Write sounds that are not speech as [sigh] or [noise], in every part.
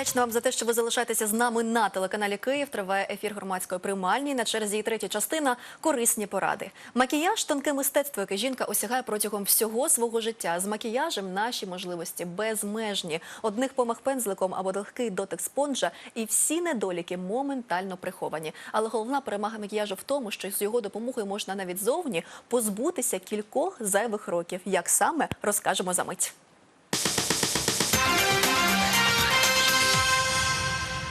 Вдячна вам за те, що ви залишаєтеся з нами на телеканалі Київ. Триває ефір громадської приймальні. На черзі і третя частина корисні поради. Макіяж тонке мистецтво, яке жінка осягає протягом всього свого життя. З макіяжем наші можливості безмежні. Одних помах пензликом або легкий дотик спонжа, і всі недоліки моментально приховані. Але головна перемага макіяжу в тому, що з його допомогою можна навіть зовні позбутися кількох зайвих років. Як саме розкажемо за мить.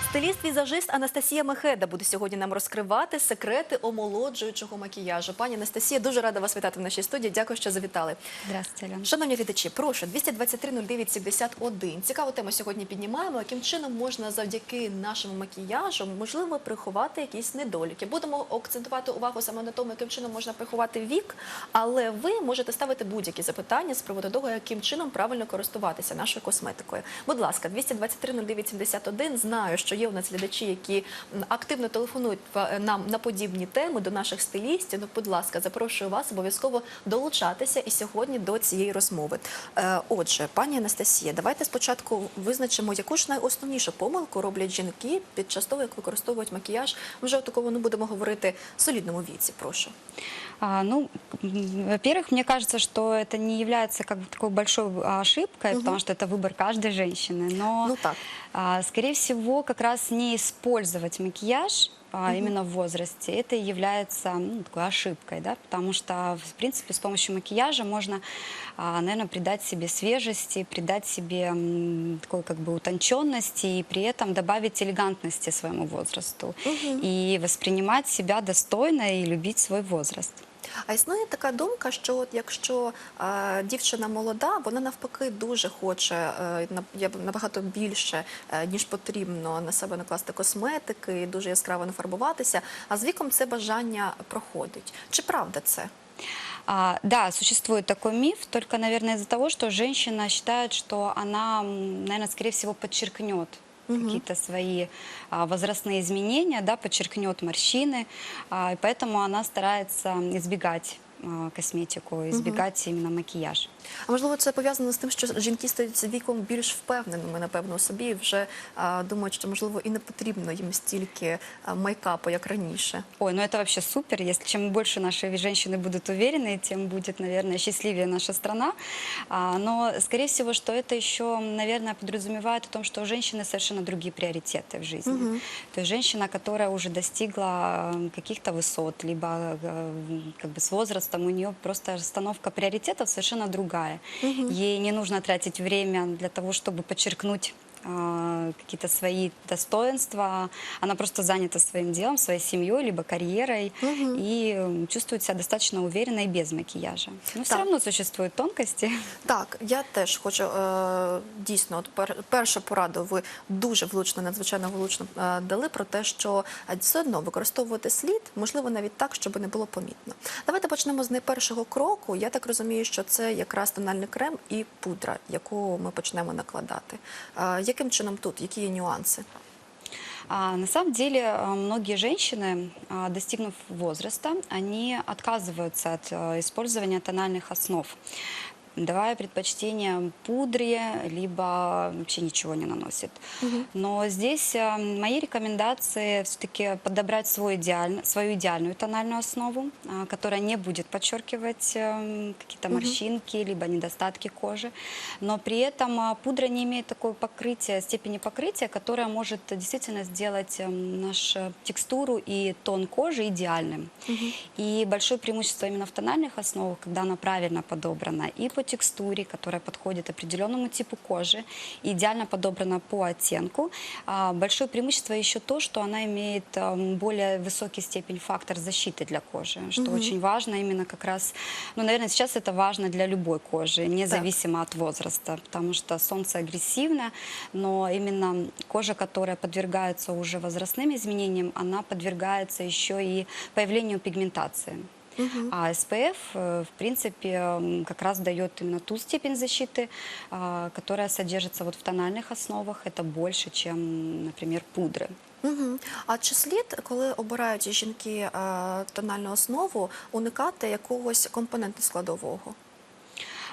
Стиліст-візажист Анастасія Мехеда буде сьогодні нам розкривати секрети омолоджуючого макіяжу. Пані Анастасія, дуже рада вас вітати в нашій студії. Дякую, що завітали. Здравствуйте. Шановні глядачі, прошу 223 09 71. Цікаву тему сьогодні піднімаємо. Яким чином можна завдяки нашому макіяжу можливо приховати якісь недоліки? Будемо акцентувати увагу саме на тому, яким чином можна приховати вік, але ви можете ставити будь-які запитання з приводу того, яким чином правильно користуватися нашою косметикою. Будь ласка, 223 09 71. Знаю, що є у нас глядачі, які м, активно телефонують в- нам на подібні теми до наших стилістів. Ну, будь ласка, запрошую вас обов'язково долучатися і сьогодні до цієї розмови. Е, Отже, пані Анастасія, давайте спочатку визначимо, яку ж найосновнішу помилку роблять жінки під час того, як використовують макіяж. Вже у такому не будемо говорити солідному віці. Прошу. А, ну, м, во-первых, мне кажется, что это не является как бы такой большой а, ошибкой, потому что это выбор каждой женщины. Но, Ну так. А, скорее всего, как раз не использовать макияж а, именно в возрасте, это и является ну, такой ошибкой, да, потому что, в принципе, с помощью макияжа можно, наверное, придать себе свежести, придать себе такой как бы утонченности и при этом добавить элегантности своему возрасту и воспринимать себя достойно и любить свой возраст. А існує така думка, що от якщо е, дівчина молода, вона навпаки дуже хоче е, на- набагато більше, е, ніж потрібно на себе накласти косметики, дуже яскраво нафарбуватися, а з віком це бажання проходить. Чи правда це? А, да, существует такой миф, только, наверное, из-за того, что женщина считает, что она, наверное, скорее всего, подчеркнет какие-то свои а, возрастные изменения, да, подчеркнет морщины, а, и поэтому она старается избегать а, косметику, избегать именно макияж. А можливо, це пов'язано з тим, що жінки стають з віком більш впевненими, напевно, у собі і вже е, думають, що можливо і не потрібно їм стільки е, мейкапу, як раніше. Ой, ну это вообще супер. Если чем больше наши женщины будут уверены, тем будет, наверное, счастливее наша страна. А, но, скорее всего, что это еще, наверное, подразумевает о том, что у женщины совершенно другие приоритеты в жизни. То есть женщина, которая уже достигла э, каких-то высот, либо э, как бы с возрастом у нее просто расстановка приоритетов совершенно другая. Ей не нужно тратить время для того, чтобы подчеркнуть какие-то свои достоинства. Она просто занята своим делом, своей семьей, либо карьерой и м, чувствует себя достаточно уверенно и без макияжа. Но все Так. равно существуют тонкости. Так, я теж хочу е, дійсно, от пер, першу пораду ви дуже влучно, надзвичайно влучно е, дали про те, що е, все одно використовувати слід, можливо, навіть так, щоб не було помітно. Давайте почнемо з найпершого кроку. Я так розумію, що це якраз тональний крем і пудра, яку ми почнемо накладати. Е, яким чином тут? Які є нюанси? А, на самом деле а, многие женщины, а, достигнув возраста, они отказываются от а, использования тональных основ Давая предпочтение пудре, либо вообще ничего не наносит. Но здесь а, мои рекомендации все-таки подобрать свой идеаль- свою идеальную тональную основу, а, которая не будет подчеркивать эм, какие-то морщинки, либо недостатки кожи. Но при этом пудра не имеет такое покрытие, степени покрытия, которая может действительно сделать нашу текстуру и тон кожи идеальным. И большое преимущество именно в тональных основах, когда она правильно подобрана и по текстуре, которая подходит определенному типу кожи, и идеально подобрана по оттенку. А, Большое преимущество еще то, что она имеет эм, более высокий степень фактор защиты для кожи, что очень важно именно как раз, ну, наверное, сейчас это важно для любой кожи, независимо от возраста, потому что солнце агрессивно, но именно кожа, которая подвергается уже возрастным изменениям, она подвергается еще и появлению пигментации. А SPF, э, в принципе, м, как раз дает именно ту степень защиты, а, которая содержится вот в тональных основах. Это больше, чем, например, пудры. Угу. А чи слід, коли обирають жінки е, тональну основу, уникати якогось компоненту складового?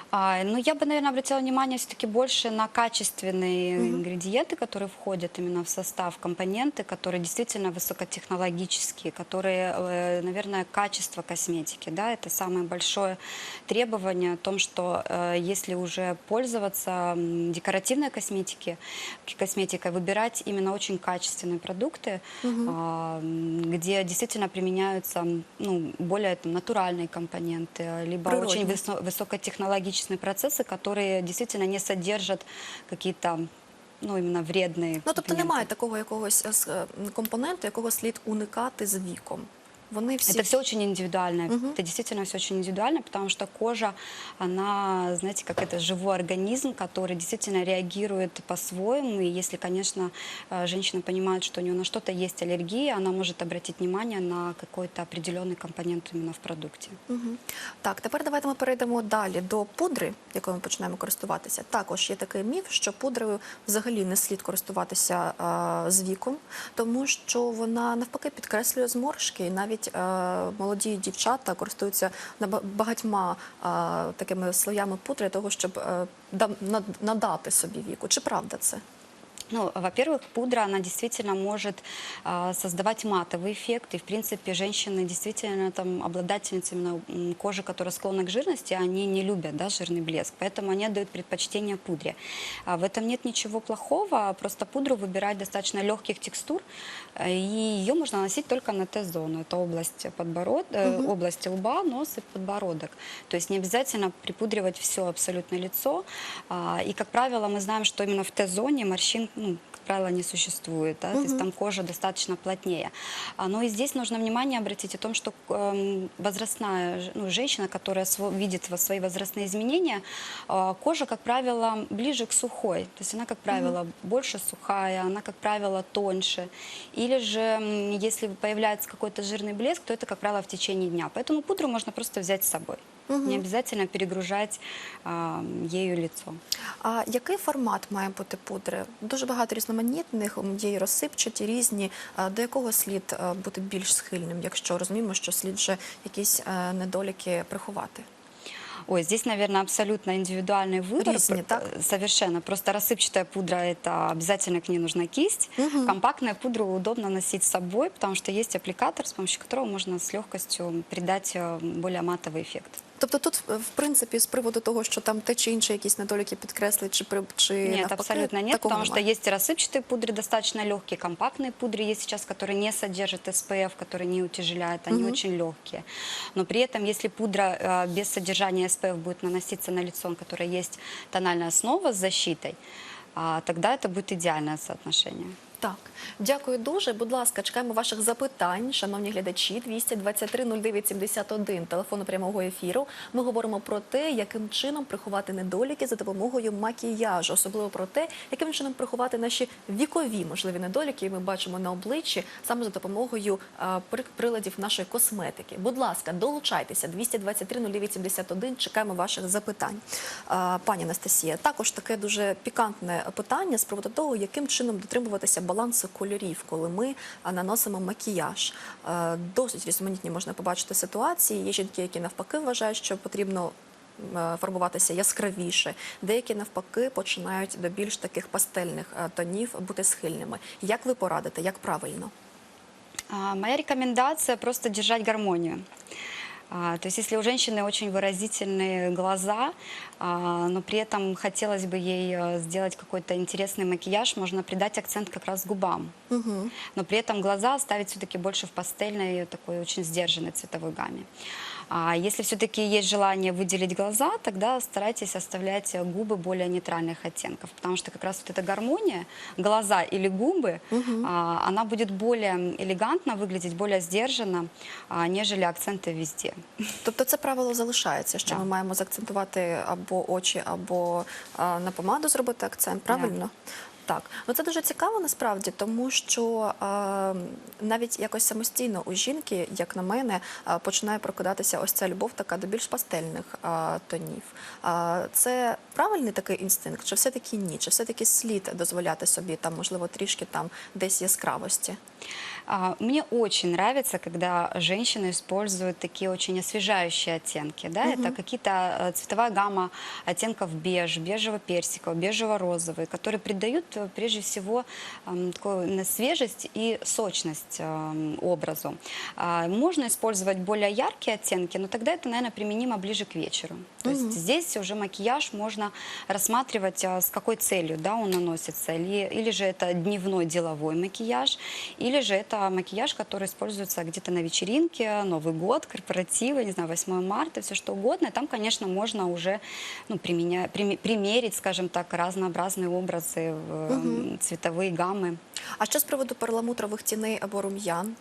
А, ну, я бы, наверное, обратила внимание все-таки больше на качественные ингредиенты, которые входят именно в состав, компоненты, которые действительно высокотехнологические, которые, э, наверное, качество косметики, да, это самое большое требование о том, что э, если уже пользоваться декоративной косметики, косметикой, выбирать именно очень качественные продукты, м, где действительно применяются ну, более там, натуральные компоненты, либо очень Природные. высо- высокотехнологичные процессы, которые действительно не содержат какие-то ну, именно вредные Ну тобто компоненты. немає такого якогось е, с- е, компоненту, якого слід уникати з віком. Вони всі Это все очень индивидуально. Это действительно все очень индивидуально, потому что кожа, она, знаете, как это живой организм, который действительно реагирует по-своему. И если, конечно, э, женщина понимает, что у нее на что-то есть аллергия, она может обратить внимание на какой-то определенный компонент именно в продукте. Мгм. Так, тепер давайте ми перейдемо далі до пудри, якою ми починаємо користуватися. Також є такий міф, що пудрою взагалі не слід користуватися а, з віком, тому що вона навпаки підкреслює зморшки. І навіть а, молоді дівчата користуються багатьма а, такими слоями пудри того, щоб а, надати собі віку. Чи правда це? Ну, во-первых, пудра, она действительно может а, создавать матовый эффект. И, в принципе, женщины действительно там обладательницы именно кожи, которая склонна к жирности, они не любят да, жирный блеск. Поэтому они отдают предпочтение пудре. А в этом нет ничего плохого. Просто пудру выбирать достаточно легких текстур. э, И ее можно носить только на Т-зону. Это область, подбород... э, область лба, нос и подбородок. То есть не обязательно припудривать все абсолютно лицо. А, И, как правило, мы знаем, что именно в Т-зоне морщин, ну, как правило, не существует. Да? То есть там кожа достаточно плотнее. А, Но и здесь нужно внимание обратить о том, что эм, возрастная ж- ну, женщина, которая сво- видит во- свои возрастные изменения, а, кожа, как правило, ближе к сухой. То есть она, как правило, больше сухая, она, как правило, тоньше. Или же, м, если появляется какой-то жирный блеск, то это, как правило, в течение дня. Поэтому пудру можно просто взять с собой. Не обязательно перегружать а, ею лицо. А який формат має бути пудри? Дуже багато різноманітних, м, є і розсипчаті, різні. А До якого слід е, бути більш схильним, якщо розуміємо, що слід вже якісь е, недоліки приховати? Ой, здесь, наверное, абсолютно индивидуальный выбор. Різні, П- так? э, Совершенно. Просто рассыпчатая пудра – это обязательно к ней нужна кисть. Компактную пудру удобно носить с собой, потому что есть аппликатор, с помощью которого можно с легкостью придать э, более матовый эффект. Тобто тут, е, в принципі, з приводу того, що там те чи інше якісь недоліки підкреслить, чи, при- чи Нет, навпаки, абсолютно нет, такого потому что немає? есть и рассыпчатые пудры, достаточно легкие, компактные пудры есть сейчас, которые не содержат SPF, которые не утяжеляют, они очень легкие. Но при этом, если пудра э, без содержания SPF будет наноситься на лицо, на которое есть тональная основа с защитой, а, тогда это будет идеальное соотношение. Так, дякую дуже. Будь ласка, чекаємо ваших запитань, шановні глядачі. 223 09 71, телефону прямого ефіру. Ми говоримо про те, яким чином приховати недоліки за допомогою макіяжу, особливо про те, яким чином приховати наші вікові можливі недоліки. які Ми бачимо на обличчі саме за допомогою приладів нашої косметики. Будь ласка, долучайтеся. 223 09 71, Чекаємо ваших запитань. Пані Анастасія, також таке дуже пікантне питання з приводу того, яким чином дотримуватися балансу кольорів, коли ми наносимо макіяж. Е, Досить різноманітні можна побачити ситуації. Є жінки, які навпаки вважають, що потрібно е, фарбуватися яскравіше. Деякі навпаки починають до більш таких пастельних е, тонів бути схильними. Як ви порадите, як правильно? Моя рекомендация просто держать гармонию. А, То есть если у женщины очень выразительные глаза, а, но при этом хотелось бы ей э, сделать какой-то интересный макияж, можно придать акцент как раз губам. Но при этом глаза оставить все-таки больше в пастельной, такой очень сдержанной цветовой гамме. А если все-таки есть желание выделить глаза, тогда старайтесь оставлять э, губы более нейтральных оттенков, потому что как раз вот эта гармония, глаза или губы, а, она будет более элегантно выглядеть, более сдержанно, а, нежели акценты везде. Тобто це правило залишається, що Да. ми маємо заакцентувати або очі, або а, на помаду зробити акцент. Правильно? Так, ну це дуже цікаво насправді, тому що е, навіть якось самостійно у жінки, як на мене, е, починає прокидатися ось ця любов така до більш пастельних е, тонів. Е, це правильний такий інстинкт, чи все-таки ні? Чи все-таки слід дозволяти собі там, можливо, трішки там десь яскравості? А, Мне очень нравится, когда женщины используют такие очень освежающие оттенки. Да? Это какие-то э, цветовая гамма оттенков беж, бежево-персикового, бежево-розовый, которые придают э, прежде всего такую на свежесть и сочность образу. А, Можно использовать более яркие оттенки, но тогда это, наверное, применимо ближе к вечеру. То есть здесь уже макияж можно рассматривать, а, с какой целью да, он наносится. Или, или же это дневной деловой макияж, или же это макияж, который используется где-то на вечеринке, Новый год, корпоративы, не знаю, 8 марта, все что угодно. И там, конечно, можно уже ну, применя- примерить, скажем так, разнообразные образы, в, м, цветовые. А що з приводу перламутрових тіней або рум'ян?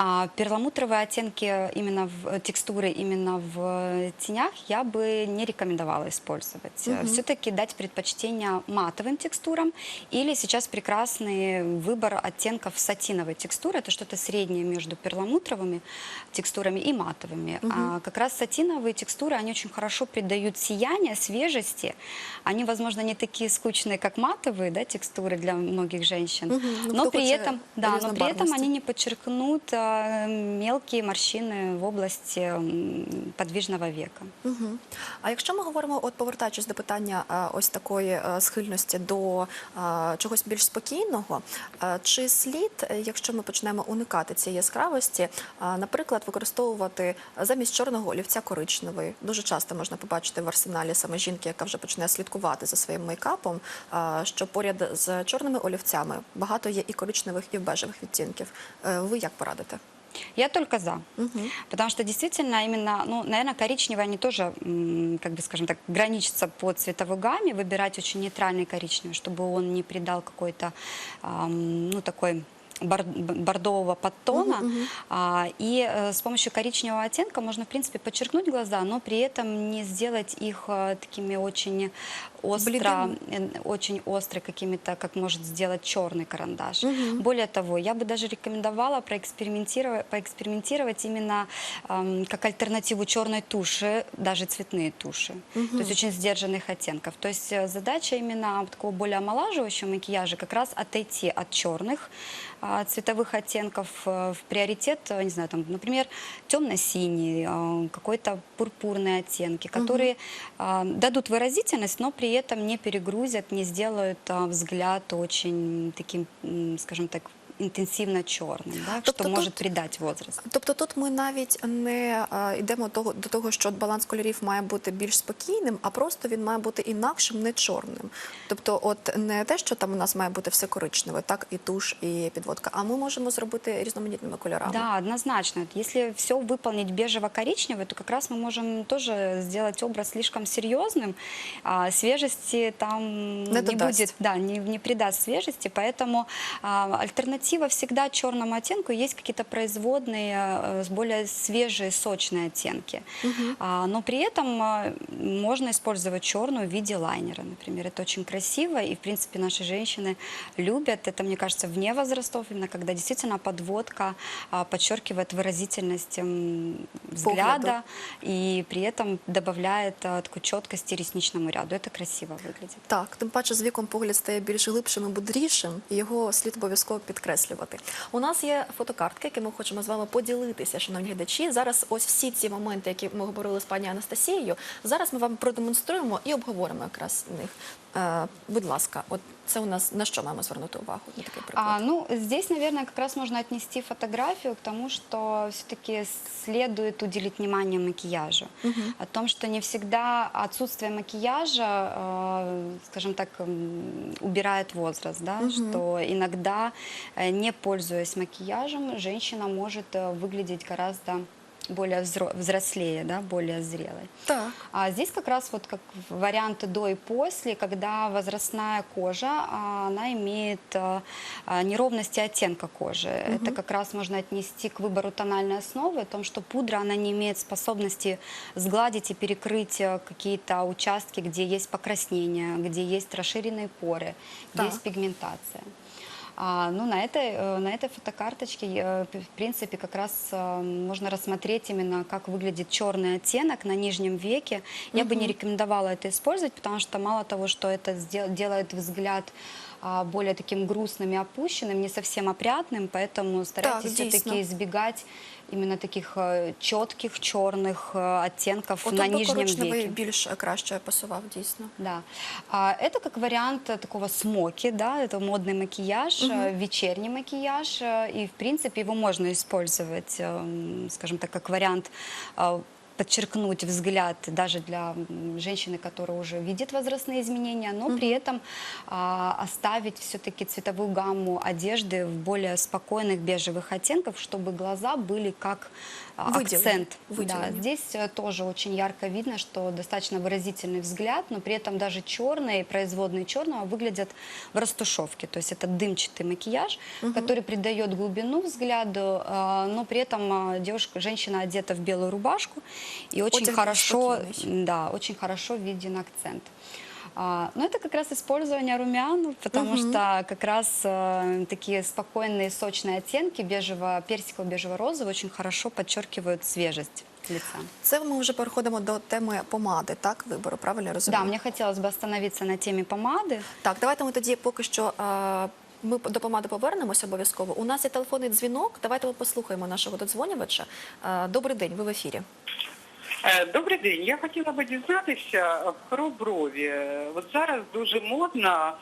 А перламутровые оттенки именно в э, текстуры именно в э, тенях я бы не рекомендовала использовать. Все-таки дать предпочтение матовым текстурам или сейчас прекрасный выбор оттенков сатиновой текстуры. Это что-то среднее между перламутровыми текстурами и матовыми. А как раз сатиновые текстуры, они очень хорошо придают сияние, свежести. Они, возможно, не такие скучные, как матовые да, текстуры для многих женщин. Ну, но кто при этом, да, но при этом они не подчеркнут а, мелкие морщины в области м, подвижного века. Угу. А якщо ми говоримо, от повертаючись до питання ось такої схильності до чогось більш спокійного, чи слід, якщо ми почнемо уникати цієї яскравості, наприклад, використовувати замість чорного олівця коричневий? Дуже часто можна побачити в арсеналі саме жінки, яка вже почне слідкувати за своїм мейкапом, що поряд з чорними олівцями багато є і коричневих, і бежевих відтінків. Е, Ви як порадите? Я только за. Потому что действительно именно, ну, наверное, коричневый они тоже, м, как бы скажем так, граничатся по цветовой гамме, выбирать очень нейтральный коричневый, чтобы он не придал какой-то, ам, ну, такой бордового подтона. А, и э, с помощью коричневого оттенка можно, в принципе, подчеркнуть глаза, но при этом не сделать их э, такими очень остро, э, очень острый какими-то, как может сделать черный карандаш. Более того, я бы даже рекомендовала проэкспериментировать, поэкспериментировать именно эм, как альтернативу черной туши, даже цветные туши, то есть очень сдержанных оттенков. То есть э, задача именно такого более омолаживающего макияжа как раз отойти от черных цветовых оттенков э, в приоритет, э, не знаю, там, например, темно-синий, э, какой-то пурпурные оттенки, которые а, дадут выразительность, но при этом не перегрузят, не сделают а, взгляд очень таким, скажем так, интенсивно черным, да, Тобто что может тут- придать возраст. Тобто тут ми навіть не е, йдемо того, до того, що баланс кольорів має бути більш спокійним, а просто він має бути інакшим, не чорним. Тобто, от не те, що там у нас має бути все коричневе, так і туш, і підводка, а ми можемо зробити різноманітними кольорами. Да, однозначно. Если все выполнить бежево-коричневый, то как раз мы можем тоже сделать образ слишком серьезным, а свежести там Не додаст. будет, да, не, не придаст свежести, поэтому а, альтернатива всегда черному оттенку есть какие-то производные э, с более свежие, сочные оттенки. А, но при этом а, можно использовать черную в виде лайнера, например. Это очень красиво, и, в принципе, наши женщины любят. Это, мне кажется, вне возрастов, именно когда действительно подводка а, подчеркивает выразительность м, взгляда и при этом добавляет а, такой четкости ресничному ряду. Это красиво выглядит. Так, тим паче з віком погляд стає більш глибшим і бодрішим, і його слід обов'язково підкреслювати. У нас є фотокартки, які ми хочемо з вами поділитися, шановні глядачі. Зараз ось всі ці моменти, які ми говорили з пані Анастасією. Зараз ми вам продемонструємо і обговоримо якраз них. Будь ласка, от це у нас на що маємо звернути увагу? На такий приклад. А, ну, здесь, наверное, как раз можно отнести фотографию к тому, что все-таки следует уделить внимание макияжу. О том, что не всегда отсутствие макияжа, э, скажем так, убирает возраст, да, что иногда, э, не пользуясь макияжем, женщина может э, выглядеть гораздо более взро- взрослее, да, более зрелой. Так. А здесь как раз вот как варианты до и после, когда возрастная кожа, а, она имеет а, а, неровности оттенка кожи. Это как раз можно отнести к выбору тональной основы, о том, что пудра, она не имеет способности сгладить и перекрыть э, какие-то участки, где есть покраснение, где есть расширенные поры, где Так. есть пигментация. А, ну, на этой, э, на этой фотокарточке, э, п- в принципе, как раз э, можно рассмотреть именно, как выглядит черный оттенок на нижнем веке. Я бы не рекомендовала это использовать, потому что мало того, что это сдел- делает взгляд а, более таким грустным и опущенным, не совсем опрятным, поэтому старайтесь дійсно. все-таки избегать именно таких э, четких черных э, оттенков От на би нижнем коричневий веке. більш е, краще пасував, дійсно. Да. А, это как вариант э, такого смоки, да, это модный макияж, э, вечерний макияж, э, и в принципе его можно использовать, эм, скажем так, как вариант э, подчеркнуть взгляд даже для м, женщины, которая уже видит возрастные изменения, но при этом а, оставить все-таки цветовую гамму одежды в более спокойных бежевых оттенков, чтобы глаза были как а, Выделены, акцент. выделены. Да, Здесь э, тоже очень ярко видно, что достаточно выразительный взгляд, но при этом даже черные, производные черного выглядят в растушевке. То есть это дымчатый макияж, который придает глубину взгляду, э, но при этом э, девушка, женщина одета в белую рубашку и очень Одяг хорошо, спокойный. да, очень хорошо виден акцент. А, Но это как раз использование румян, потому что как раз э, такие спокойные, сочные оттенки бежево, персиково, бежево-розовый очень хорошо подчеркивают свежесть лица. Це ми вже переходимо до теми помади, так, вибору, правильно я розумію? Да, мне хотелось бы остановиться на теме помады. Так, давайте ми тоді поки що е, ми до помади повернемося обов'язково. У нас є телефонний дзвінок. Давайте ми послухаємо нашого додзвонювача. Е, Добрий день, ви в ефірі. Е, Добрий день. Я хотіла би дізнатися про брові. От зараз дуже модно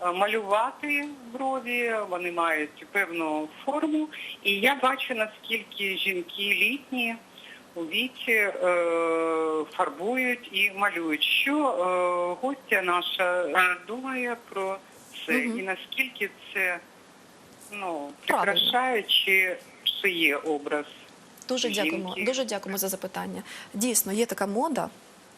е, малювати брові, вони мають певну форму. І я бачу, наскільки жінки літні у віці е, фарбують і малюють. Що е, гостя наша е, думає про це і наскільки це ну, прикрашає чи псує образ? Дуже Жінки. дякуємо. Дуже дякуємо за запитання. Дійсно, є така мода.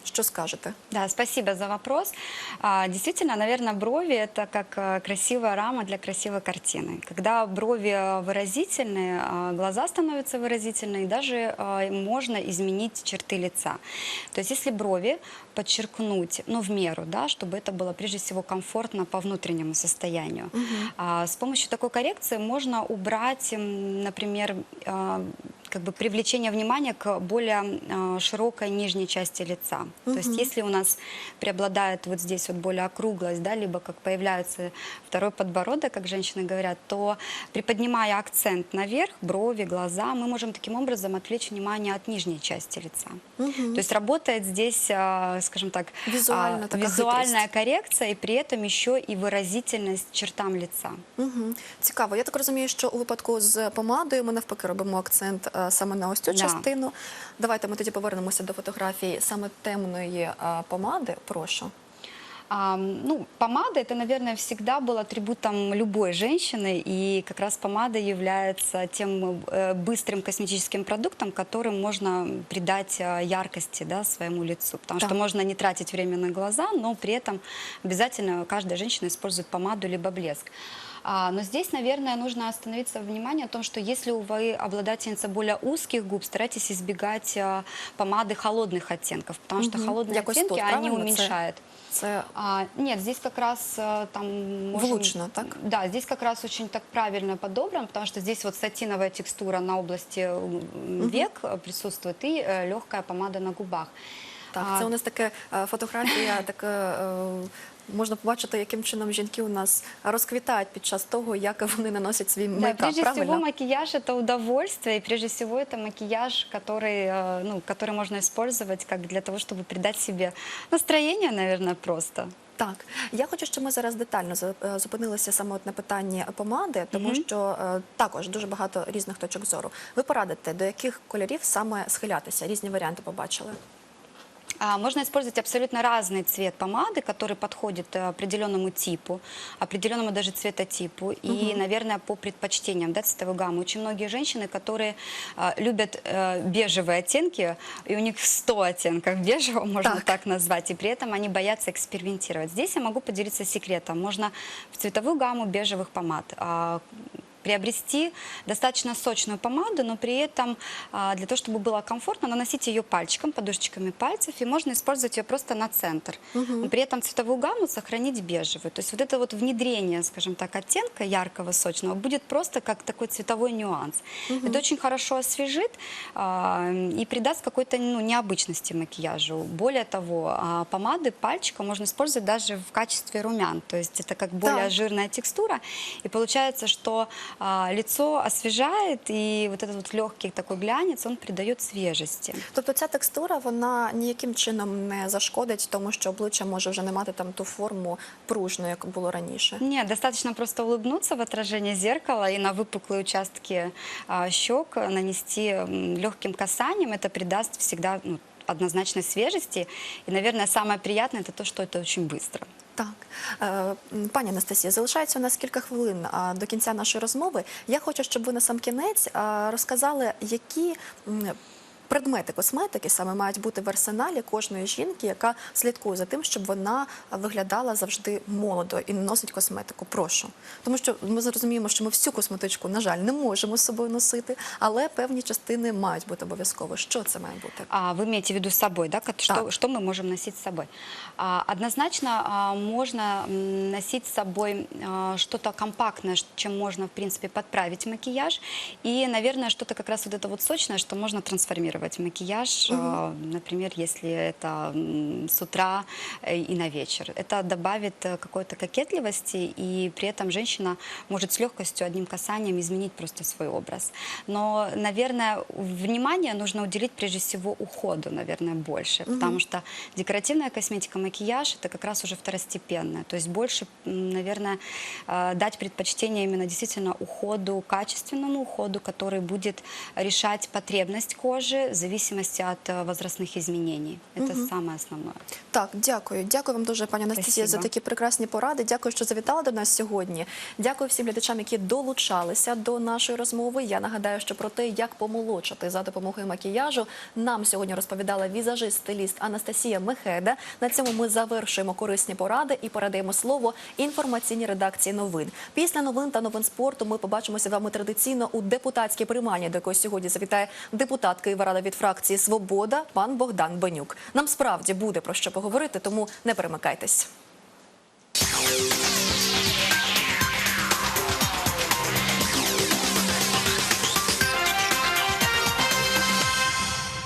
Що скажете? Да, спасибо за вопрос. А, Действительно, наверное, брови – это как э, красивая рама для красивой картины. Когда брови э, выразительные, а, глаза становятся выразительные, и даже э, можно изменить черты лица. То есть если брови подчеркнуть, ну, в меру, да, чтобы это было прежде всего комфортно по внутреннему состоянию. А, С помощью такой коррекции можно убрать, м, например, э, как бы привлечение внимания к более э, широкой нижней части лица. То есть если у нас преобладает вот здесь вот более округлость, да, либо как появляется второй подбородок, как женщины говорят, то приподнимая акцент наверх, брови, глаза, мы можем таким образом отвлечь внимание от нижней части лица. То есть работает здесь, а, скажем так, Визуально а, такая визуальная хитрость. коррекция и при этом еще и выразительность чертам лица. Угу. Цікаво. Я так розумію, що у випадку з помадою ми навпаки робимо акцент саме на ось цю Да. частину. Давайте ми тоді повернемося до фотографії саме темної е, помади. Прошу. А, ну, помада это, наверное, всегда был атрибутом любой женщины, и как раз помада является тем э, быстрым косметическим продуктом, которым можно придать э, яркости да, своему лицу. Потому Да. что можно не тратить время на глаза, но при этом обязательно каждая женщина использует помаду либо блеск. А, но здесь, наверное, нужно остановиться внимание о том, что если вы обладательница более узких губ, старайтесь избегать э, помады холодных оттенков, потому что Мгм. холодные Якось оттенки, тут, они правильно? Це- уменьшают. Це А, нет, здесь как раз э, там можем- Влучно, так? Да, здесь как раз очень так правильно подобран, потому что здесь вот сатиновая текстура на области м, век э, присутствует и легкая помада на губах. так. А, Це у нас таке е, фотографія, таке. [laughs] е, Можна побачити, яким чином жінки у нас розквітають під час того, як вони наносять свій Да, мейкап. прежде правильно? всего макияж это удовольствие, и прежде всего это макияж, который, э, ну, который можно использовать как для того, чтобы придать себе настроение, наверное, просто. Так, я хочу, щоб ми зараз детально за- е, зупинилися саме от на питанні помади, тому що е, також дуже багато різних точок зору. Ви порадите, до яких кольорів саме схилятися? Різні варіанти побачили. А, Можно использовать абсолютно разный цвет помады, который подходит э, определенному типу, определенному даже цветотипу и, наверное, по предпочтениям да, цветовой гаммы. Очень многие женщины, которые а, любят э, бежевые оттенки, и у них 100 оттенков бежевого, можно Так. так. назвать, и при этом они боятся экспериментировать. Здесь я могу поделиться секретом. Можно в цветовую гамму бежевых помад а, приобрести достаточно сочную помаду, но при этом а, для того, чтобы было комфортно, наносить ее пальчиком, подушечками пальцев, и можно использовать ее просто на центр. Но при этом цветовую гамму сохранить бежевую. То есть вот это вот внедрение, скажем так, оттенка яркого, сочного будет просто как такой цветовой нюанс. Это очень хорошо освежит а, и придаст какой-то ну, необычности макияжу. Более того, а, помады пальчиком можно использовать даже в качестве румян. То есть это как более Так. жирная текстура. И получается, что лицо освежает, и вот этот вот легкий такой глянец, он придает свежести. Тобто ця текстура вона ніяким чином не зашкодить, тому що обличчя може вже не мати там ту форму пружну, як було раніше. Нет, достаточно просто улыбнуться в отражение зеркала и на выпуклые участки а, щек нанести легким касанием. Это придаст всегда ну, однозначной свежести. И, наверное, самое приятное это то, что это очень быстро. Так, Е, пані Анастасія, залишається у нас кілька хвилин до кінця нашої розмови. Я хочу, щоб ви на сам кінець розказали, які предмети косметики саме мають бути в арсеналі кожної жінки, яка слідкує за тим, щоб вона виглядала завжди молодо і не носить косметику. Прошу, тому що ми зрозуміємо, що ми всю косметичку, на жаль, не можемо з собою носити, але певні частини мають бути обов'язково. Що це має бути? А, вы имеете в виду с собой, да? Как- Что, Так. что мы можем носить с собой? А, однозначно а, можно м, носить с собой а, что-то компактное, ш- чем можно, в принципе, подправить макияж. И, наверное, что-то как раз вот это вот сочное, что можно трансформировать В макияж, а, например, если это с утра э, и на вечер. Это добавит э, какой-то кокетливости, и при этом женщина может с легкостью одним касанием изменить просто свой образ. Но, наверное, внимание нужно уделить прежде всего уходу, наверное, больше, потому что декоративная косметика, макияж это как раз уже второстепенное. То есть больше, наверное, дать предпочтение именно действительно уходу, качественному уходу, который будет решать потребность кожи в зависимости от э, возрастных изменений. Это самое основное. Так, дякую. Дякую вам дуже, пані Анастасія, за Спасибо. такі прекрасні поради. Дякую, що завітали до нас сьогодні. Дякую всім глядачам, які долучалися до нашої розмови. Я нагадаю, що про те, як помолодшати за допомогою макіяжу, нам сьогодні розповідала візажист-стиліст Анастасія Мехеда. На цьому ми завершуємо корисні поради і передаємо слово інформаційній редакції новин. Після новин та новин спорту ми побачимося з вами традиційно у депутатській приймальні, до якої сьогодні завітає депутат Києварада від фракції Свобода пан Богдан Бенюк. Нам справді буде про що поговорити, тому не перемикайтесь.